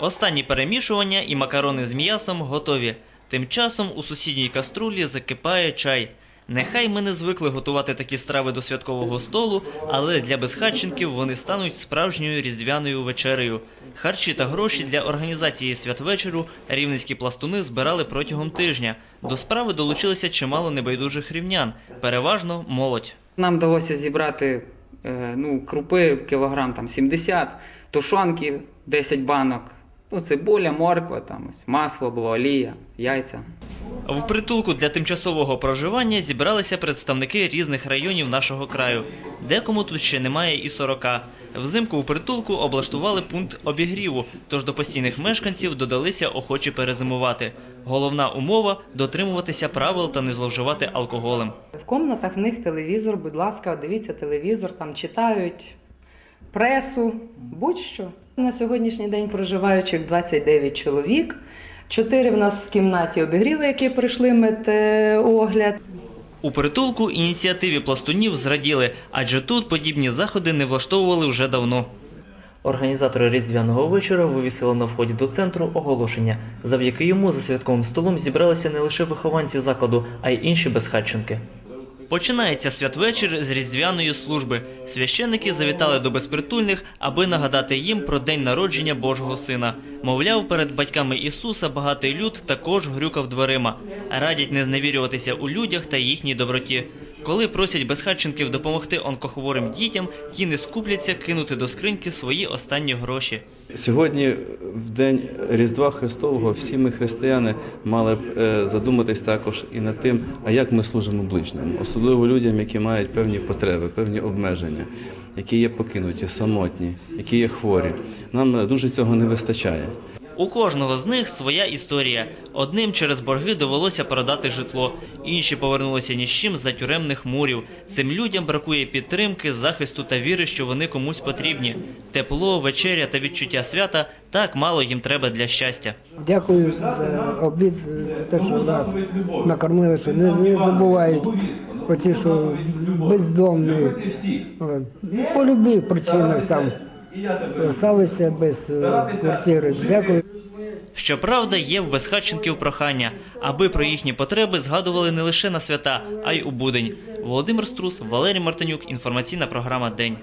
Останні перемішування і макарони з м'ясом готові. Тим часом у сусідній каструлі закипає чай. Нехай ми не звикли готувати такі страви до святкового столу, але для безхатченків вони стануть справжньою різдвяною вечерею. Харчі та гроші для організації святвечору рівненські пластуни збирали протягом тижня. До справи долучилися чимало небайдужих рівнян, переважно молодь. Нам вдалося зібрати е, ну, крупи кілограм там, 70, тушонки 10 банок, ну, цибуля, морква, там, ось, масло було, олія, яйця. В притулку для тимчасового проживання зібралися представники різних районів нашого краю. Декому тут ще немає і 40. Взимку у притулку облаштували пункт обігріву, тож до постійних мешканців додалися охочі перезимувати. Головна умова дотримуватися правил та не зловживати алкоголем. В комнатах в них телевізор, будь ласка, дивіться телевізор, там читають пресу, будь-що. На сьогоднішній день проживаючих 29 чоловік. Чотири в нас в кімнаті обігріви, які пройшли метеогляд. У притулку ініціативі пластунів зраділи, адже тут подібні заходи не влаштовували вже давно. Організатори різдвяного вечора вивісили на вході до центру оголошення. Завдяки йому за святковим столом зібралися не лише вихованці закладу, а й інші безхатченки. Починається святвечір з різдвяної служби. Священники завітали до безпритульних, аби нагадати їм про день народження Божого Сина. Мовляв, перед батьками Ісуса багатий люд також грюкав дверима. Радять не зневірюватися у людях та їхній доброті. Коли просять безхатченків допомогти онкохворим дітям, ті не скупляться кинути до скриньки свої останні гроші. Сьогодні, в день Різдва Христового, всі ми християни мали б е, задуматись також і над тим, а як ми служимо ближньому, особливо людям, які мають певні потреби, певні обмеження, які є покинуті, самотні, які є хворі. Нам е, дуже цього не вистачає. У кожного з них своя історія. Одним через борги довелося продати житло, інші повернулися ні з чим за тюремних мурів. Цим людям бракує підтримки, захисту та віри, що вони комусь потрібні. Тепло, вечеря та відчуття свята так мало їм треба для щастя. Дякую за обід, за те, що нас накормили, що не, забувають оті, що бездомні. По причинах там залишилися без е, квартири. Дякую. Щоправда, є в безхатченків прохання, аби про їхні потреби згадували не лише на свята, а й у будень. Володимир Струс, Валерій Мартинюк. Інформаційна програма День.